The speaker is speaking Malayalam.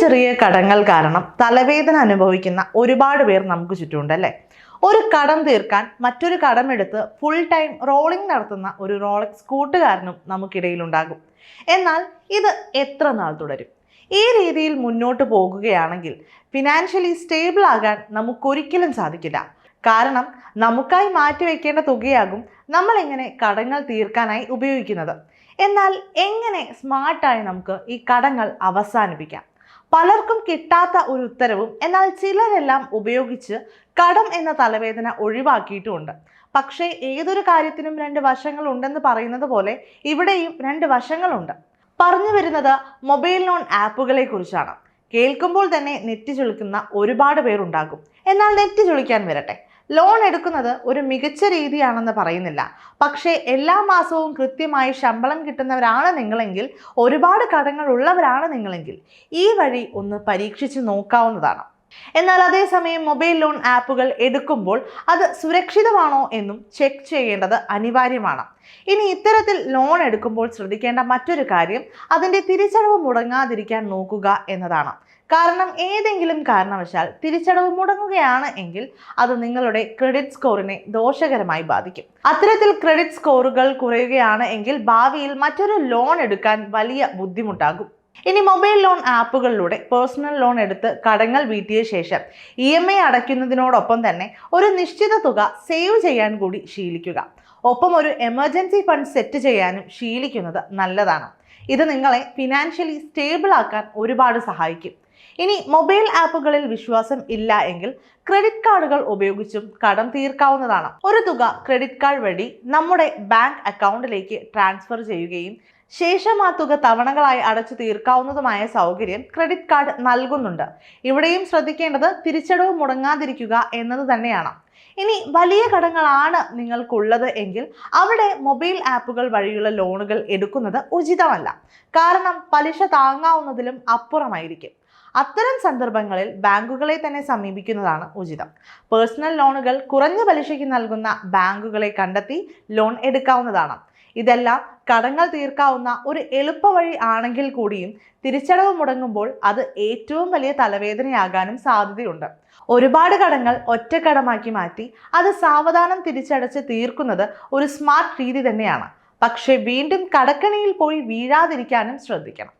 ചെറിയ കടങ്ങൾ കാരണം തലവേദന അനുഭവിക്കുന്ന ഒരുപാട് പേർ നമുക്ക് ചുറ്റുമുണ്ട് അല്ലേ? ഒരു കടം തീർക്കാൻ മറ്റൊരു കടമെടുത്ത് ഫുൾ ടൈം റോളിംഗ് നടത്തുന്ന ഒരു റോളക്സ് കൂട്ടുകാരനും നമുക്കിടയിലുണ്ടാകും. എന്നാൽ ഇത് എത്ര നാൾ തുടരും? ഈ രീതിയിൽ മുന്നോട്ട് പോകുകയാണെങ്കിൽ ഫിനാൻഷ്യലി സ്റ്റേബിൾ ആകാൻ നമുക്കൊരിക്കലും സാധിക്കില്ല. കാരണം നമുക്കായി മാറ്റിവെക്കേണ്ട തുകയാകും നമ്മൾ എങ്ങനെ കടങ്ങൾ തീർക്കാനായി ഉപയോഗിക്കുന്നത്. എന്നാൽ എങ്ങനെ സ്മാർട്ടായി നമുക്ക് ഈ കടങ്ങൾ അവസാനിപ്പിക്കാം? പലർക്കും കിട്ടാത്ത ഒരു ഉത്തരവും എന്നാൽ ചിലരെല്ലാം ഉപയോഗിച്ച് കടം എന്ന തലവേദന ഒഴിവാക്കിയിട്ടുമുണ്ട്. പക്ഷേ ഏതൊരു കാര്യത്തിനും രണ്ട് വശങ്ങൾ ഉണ്ടെന്ന് പറയുന്നത് പോലെ ഇവിടെയും രണ്ട് വശങ്ങളുണ്ട്. പറഞ്ഞു വരുന്നത് മൊബൈൽ ലോൺ ആപ്പുകളെ കുറിച്ചാണ്. കേൾക്കുമ്പോൾ തന്നെ നെറ്റ് ചുളിക്കുന്ന ഒരുപാട് പേരുണ്ടാകും. എന്നാൽ നെറ്റ് ചുളിക്കാൻ വരട്ടെ. ലോൺ എടുക്കുന്നത് ഒരു മികച്ച രീതിയാണെന്ന് പറയുന്നില്ല. പക്ഷേ എല്ലാ മാസവും കൃത്യമായി ശമ്പളം കിട്ടുന്നവരാണ് നിങ്ങളെങ്കിൽ ഒരുപാട് കടങ്ങൾ ഉള്ളവരാണ് നിങ്ങളെങ്കിൽ ഈ വഴി ഒന്ന് പരീക്ഷിച്ച് നോക്കാവുന്നതാണ്. എന്നാൽ അതേസമയം മൊബൈൽ ലോൺ ആപ്പുകൾ എടുക്കുമ്പോൾ അത് സുരക്ഷിതമാണോ എന്നും ചെക്ക് ചെയ്യേണ്ടത് അനിവാര്യമാണ്. ഇനി ഇത്തരത്തിൽ ലോൺ എടുക്കുമ്പോൾ ശ്രദ്ധിക്കേണ്ട മറ്റൊരു കാര്യം അതിന്റെ തിരിച്ചടവ് മുടങ്ങാതിരിക്കാൻ നോക്കുക എന്നതാണ്. കാരണം ഏതെങ്കിലും കാരണവശാൽ തിരിച്ചടവ് മുടങ്ങുകയാണ് എങ്കിൽ അത് നിങ്ങളുടെ ക്രെഡിറ്റ് സ്കോറിനെ ദോഷകരമായി ബാധിക്കും. അത്തരത്തിൽ ക്രെഡിറ്റ് സ്കോറുകൾ കുറയുകയാണ് എങ്കിൽ ഭാവിയിൽ മറ്റൊരു ലോൺ എടുക്കാൻ വലിയ ബുദ്ധിമുട്ടാകും. ഇനി മൊബൈൽ ലോൺ ആപ്പുകളിലൂടെ പേഴ്സണൽ ലോൺ എടുത്ത് കടങ്ങൾ വീട്ടിയ ശേഷം ഇ എം ഐ അടയ്ക്കുന്നതിനോടൊപ്പം തന്നെ ഒരു നിശ്ചിത തുക സേവ് ചെയ്യാൻ കൂടി ശീലിക്കുക. ഒപ്പം ഒരു എമർജൻസി ഫണ്ട് സെറ്റ് ചെയ്യാനും ശീലിക്കുന്നത് നല്ലതാണ്. ഇത് നിങ്ങളെ ഫിനാൻഷ്യലി സ്റ്റേബിൾ ആക്കാൻ ഒരുപാട് സഹായിക്കും. ഇനി മൊബൈൽ ആപ്പുകളിൽ വിശ്വാസം ഇല്ല എങ്കിൽ ക്രെഡിറ്റ് കാർഡുകൾ ഉപയോഗിച്ചും കടം തീർക്കാവുന്നതാണ്. ഒരു തുക ക്രെഡിറ്റ് കാർഡ് വഴി നമ്മുടെ ബാങ്ക് അക്കൗണ്ടിലേക്ക് ട്രാൻസ്ഫർ ചെയ്യുകയും ശേഷം ആ തുക തവണകളായി അടച്ചു തീർക്കാവുന്നതുമായ സൗകര്യം ക്രെഡിറ്റ് കാർഡ് നൽകുന്നുണ്ട്. ഇവിടെയും ശ്രദ്ധിക്കേണ്ടത് തിരിച്ചടവ് മുടങ്ങാതിരിക്കുക എന്നത് തന്നെയാണ്. ഇനി വലിയ കടങ്ങളാണ് നിങ്ങൾക്കുള്ളത് എങ്കിൽ അവിടെ മൊബൈൽ ആപ്പുകൾ വഴിയുള്ള ലോണുകൾ എടുക്കുന്നത് ഉചിതമല്ല. കാരണം പലിശ താങ്ങാവുന്നതിലും അപ്പുറമായിരിക്കും. അത്തരം സന്ദർഭങ്ങളിൽ ബാങ്കുകളെ തന്നെ സമീപിക്കുന്നതാണ് ഉചിതം. പേഴ്സണൽ ലോണുകൾ കുറഞ്ഞ പലിശയ്ക്ക് നൽകുന്ന ബാങ്കുകളെ കണ്ടെത്തി ലോൺ എടുക്കാവുന്നതാണ്. ഇതെല്ലാം കടങ്ങൾ തീർക്കാവുന്ന ഒരു എളുപ്പവഴി ആണെങ്കിൽ കൂടിയും തിരിച്ചടവ് മുടങ്ങുമ്പോൾ അത് ഏറ്റവും വലിയ തലവേദനയാകാനും സാധ്യതയുണ്ട്. ഒരുപാട് കടങ്ങൾ ഒറ്റക്കടമാക്കി മാറ്റി അത് സാവധാനം തിരിച്ചടച്ച് തീർക്കുന്നത് ഒരു സ്മാർട്ട് രീതി തന്നെയാണ്. പക്ഷേ വീണ്ടും കടക്കണിയിൽ പോയി വീഴാതിരിക്കാനും ശ്രദ്ധിക്കണം.